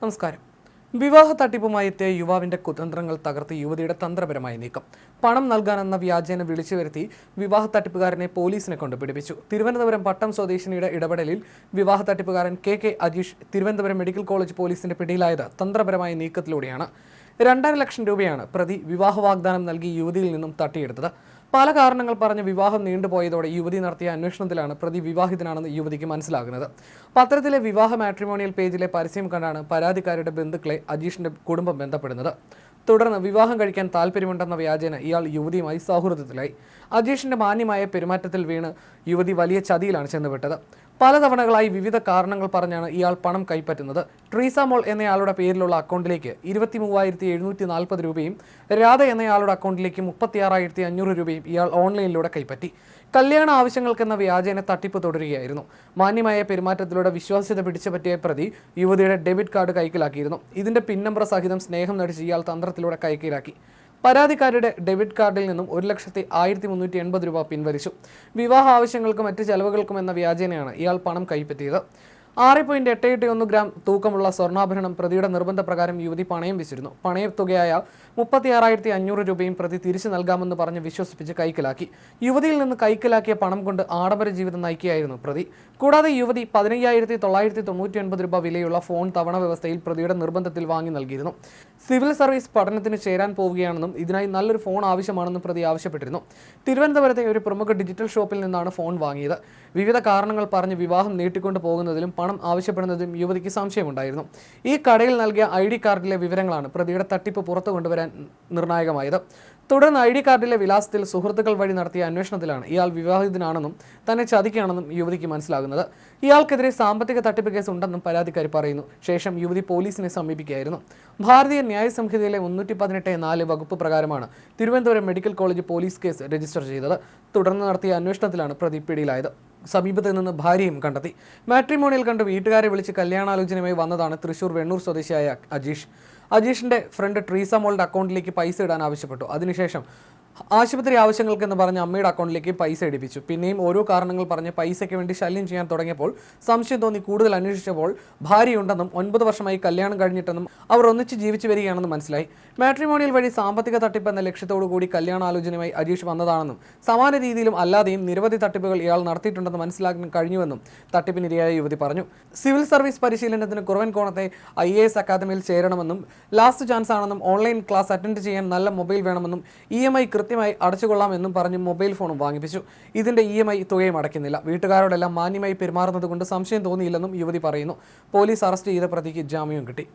നമസ്കാരം. വിവാഹ തട്ടിപ്പുമായി എത്തിയ യുവാവിന്റെ കുതന്ത്രങ്ങൾ തകർത്ത് യുവതിയുടെ തന്ത്രപരമായ നീക്കം. പണം നൽകാനെന്ന വ്യാജേന വിളിച്ചു വരുത്തി വിവാഹ തട്ടിപ്പുകാരനെ പോലീസിനെ കൊണ്ട് പിടിപ്പിച്ചു. തിരുവനന്തപുരം പട്ടം സ്വദേശിനിയുടെ ഇടപെടലിൽ വിവാഹ തട്ടിപ്പുകാരൻ K K Ajeesh Thiruvananthapuram medical college പോലീസിന്റെ പിടിയിലായത് തന്ത്രപരമായ നീക്കത്തിലൂടെയാണ്. രണ്ടര ലക്ഷം രൂപയാണ് പ്രതി വിവാഹ വാഗ്ദാനം നൽകി യുവതിയിൽ നിന്നും തട്ടിയെടുത്തത്. പല കാരണങ്ങൾ പറഞ്ഞ് വിവാഹം നീണ്ടുപോയതോടെ യുവതി നടത്തിയ അന്വേഷണത്തിലാണ് പ്രതി വിവാഹിതനാണെന്ന് യുവതിക്ക് മനസ്സിലാകുന്നത്. പത്രത്തിലെ വിവാഹ മാട്രിമോണിയൽ പേജിലെ പരസ്യം കണ്ടാണ് പരാതിക്കാരുടെ ബന്ധുക്കളെ അജീഷിന്റെ കുടുംബം ബന്ധപ്പെടുന്നത്. തുടർന്ന് വിവാഹം കഴിക്കാൻ താല്പര്യമുണ്ടെന്ന വ്യാജേന ഇയാൾ യുവതിയുമായി സൗഹൃദത്തിലായി. അജീഷിന്റെ മാന്യമായ പെരുമാറ്റത്തിൽ വീണ് യുവതി വലിയ ചതിയിലാണ് ചെന്നുവിട്ടത് പലതവണകളായി വിവിധ കാരണങ്ങൾ പറഞ്ഞാണ് ഇയാൾ പണം കൈപ്പറ്റുന്നത്. ട്രീസ മോൾ എന്നയാളുടെ പേരിലുള്ള അക്കൗണ്ടിലേക്ക് ഇരുപത്തി മൂവായിരത്തി എഴുന്നൂറ്റി നാൽപ്പത് രൂപയും രാധ എന്നയാളുടെ അക്കൗണ്ടിലേക്ക് മുപ്പത്തിയാറായിരത്തി അഞ്ഞൂറ് രൂപയും ഇയാൾ ഓൺലൈനിലൂടെ കൈപ്പറ്റി. കല്യാണ ആവശ്യങ്ങൾക്കെന്ന വ്യാജേന തട്ടിപ്പ് തുടരുകയായിരുന്നു. മാന്യമായ പെരുമാറ്റത്തിലൂടെ വിശ്വാസ്യത പിടിച്ചു പറ്റിയ പ്രതി യുവതിയുടെ ഡെബിറ്റ് കാർഡ് കൈക്കലാക്കിയിരുന്നു. ഇതിന്റെ പിൻ നമ്പർ സഹിതം സ്നേഹം നടിച്ച് ഇയാൾ തന്ത്രത്തിലൂടെ കൈക്കലാക്കി. പരാതിക്കാരുടെ ഡെബിറ്റ് കാർഡിൽ നിന്നും ഒരു ലക്ഷത്തി ആയിരത്തി മുന്നൂറ്റി എൺപത് രൂപ പിൻവലിച്ചു. വിവാഹ ആവശ്യങ്ങൾക്കും മറ്റ് ചെലവുകൾക്കും എന്ന വ്യാജേനയാണ് ഇയാൾ പണം കൈപ്പറ്റിയത്. ആറ് പോയിന്റ് എട്ട് എട്ട് ഒന്ന് ഗ്രാം തൂക്കമുള്ള സ്വർണാഭരണം പ്രതിയുടെ നിർബന്ധപ്രകാരം യുവതി പണയം വെച്ചിരുന്നു. പണയത്തുകയായ മുപ്പത്തി ആറായിരത്തി അഞ്ഞൂറ് രൂപയും പ്രതി തിരിച്ചു നൽകാമെന്ന് പറഞ്ഞ് വിശ്വസിപ്പിച്ച് കൈക്കലാക്കി. യുവതിയിൽ നിന്ന് കൈക്കലാക്കിയ പണം കൊണ്ട് ആഡംബര ജീവിതം നയിക്കുകയായിരുന്നു പ്രതി. കൂടാതെ യുവതി പതിനയ്യായിരത്തി തൊള്ളായിരത്തി തൊണ്ണൂറ്റി ഒൻപത് രൂപ വിലയുള്ള ഫോൺ തവണ വ്യവസ്ഥയിൽ പ്രതിയുടെ നിർബന്ധത്തിൽ വാങ്ങി നൽകിയിരുന്നു. സിവിൽ സർവീസ് പഠനത്തിന് ചേരാൻ പോവുകയാണെന്നും ഇതിനായി നല്ലൊരു ഫോൺ ആവശ്യമാണെന്നും പ്രതി ആവശ്യപ്പെട്ടിരുന്നു. തിരുവനന്തപുരത്തെ ഒരു പ്രമുഖ ഡിജിറ്റൽ ഷോപ്പിൽ നിന്നാണ് ഫോൺ വാങ്ങിയത്. വിവിധ കാരണങ്ങൾ പറഞ്ഞ് വിവാഹം നീട്ടിക്കൊണ്ടു പോകുന്നതിലും പണം ആവശ്യപ്പെടുന്നതും യുവതിക്ക് സംശയമുണ്ടായിരുന്നു. ഈ കടയിൽ നൽകിയ ഐ ഡി കാർഡിലെ വിവരങ്ങളാണ് പ്രതിയുടെ തട്ടിപ്പ് പുറത്തു കൊണ്ടുവരാൻ നിർണായകമായത്. തുടർന്ന് ഐ ഡി കാർഡിലെ വിലാസത്തിൽ സുഹൃത്തുക്കൾ വഴി നടത്തിയ അന്വേഷണത്തിലാണ് ഇയാൾ വിവാഹിതനാണെന്നും തന്നെ ചതിക്കുകയാണെന്നും യുവതിക്ക് മനസ്സിലാകുന്നത്. ഇയാൾക്കെതിരെ സാമ്പത്തിക തട്ടിപ്പ് കേസ് ഉണ്ടെന്നും പരാതിക്കാരി പറയുന്നു. ശേഷം യുവതി പോലീസിനെ സമീപിക്കുകയായിരുന്നു. ഭാരതീയ ന്യായ സംഹിതയിലെ മുന്നൂറ്റി പതിനെട്ട് നാല് വകുപ്പ് പ്രകാരമാണ് Thiruvananthapuram medical college police case register ചെയ്തത്. തുടർന്ന് നടത്തിയ അന്വേഷണത്തിലാണ് പ്രതി പിടിയിലായത്. സമീപത്ത് നിന്ന് ഭാര്യയും കണ്ടെത്തി. മാട്രിമോണിയൽ കണ്ട് വീട്ടുകാരെ വിളിച്ച് കല്യാണാലോചനയുമായി വന്നതാണ് തൃശൂർ വെണ്ണൂർ സ്വദേശിയായ അജീഷ്. അജീഷിന്റെ ഫ്രണ്ട് ട്രീസ മോളുടെ അക്കൗണ്ടിലേക്ക് പൈസ ഇടാൻ ആവശ്യപ്പെട്ടു. അതിനുശേഷം ആശുപത്രി ആവശ്യങ്ങൾക്കെന്ന് പറഞ്ഞ് അമ്മയുടെ അക്കൗണ്ടിലേക്ക് പൈസ എടുപ്പിച്ചു. പിന്നെയും ഓരോ കാരണങ്ങൾ പറഞ്ഞ് പൈസയ്ക്ക് വേണ്ടി ശല്യം ചെയ്യാൻ തുടങ്ങിയപ്പോൾ സംശയം തോന്നി കൂടുതൽ അന്വേഷിച്ചപ്പോൾ ഭാര്യയുണ്ടെന്നും ഒൻപത് വർഷമായി കല്യാണം കഴിഞ്ഞിട്ടെന്നും അവർ ഒന്നിച്ച് ജീവിച്ചു വരികയാണെന്നും മനസ്സിലായി. മാട്രിമോണിയൽ വഴി സാമ്പത്തിക തട്ടിപ്പ് എന്ന ലക്ഷ്യത്തോടു കൂടി കല്യാണാലോചനയുമായി അജീഷ് വന്നതാണെന്നും സമാന രീതിയിലും അല്ലാതെയും നിരവധി തട്ടിപ്പുകൾ ഇയാൾ നടത്തിയിട്ടുണ്ടെന്ന് മനസ്സിലാക്കാൻ കഴിഞ്ഞുവെന്നും തട്ടിപ്പിനിരയായ യുവതി പറഞ്ഞു. സിവിൽ സർവീസ് പരിശീലനത്തിന് കുറവൻ കോണത്തെ ഐ എ എസ് അക്കാദമിയിൽ ചേരണമെന്നും ലാസ്റ്റ് ചാൻസ് ആണെന്നും ഓൺലൈൻ ക്ലാസ് അറ്റൻഡ് ചെയ്യാൻ നല്ല മൊബൈൽ വേണമെന്നും ഇ എം ഐ കൃത്യമായി അടച്ചുകൊള്ളാമെന്നും പറഞ്ഞ് മൊബൈൽ ഫോണും വാങ്ങിപ്പിച്ചു. ഇതിന്റെ ഇ എം ഐ തുകയും അടയ്ക്കുന്നില്ല. വീട്ടുകാരോടെല്ലാം മാന്യമായി പെരുമാറുന്നത് കൊണ്ട് സംശയം തോന്നിയില്ലെന്നും യുവതി പറയുന്നു. പോലീസ് അറസ്റ്റ് ചെയ്ത പ്രതിക്ക് ജാമ്യവും കിട്ടി.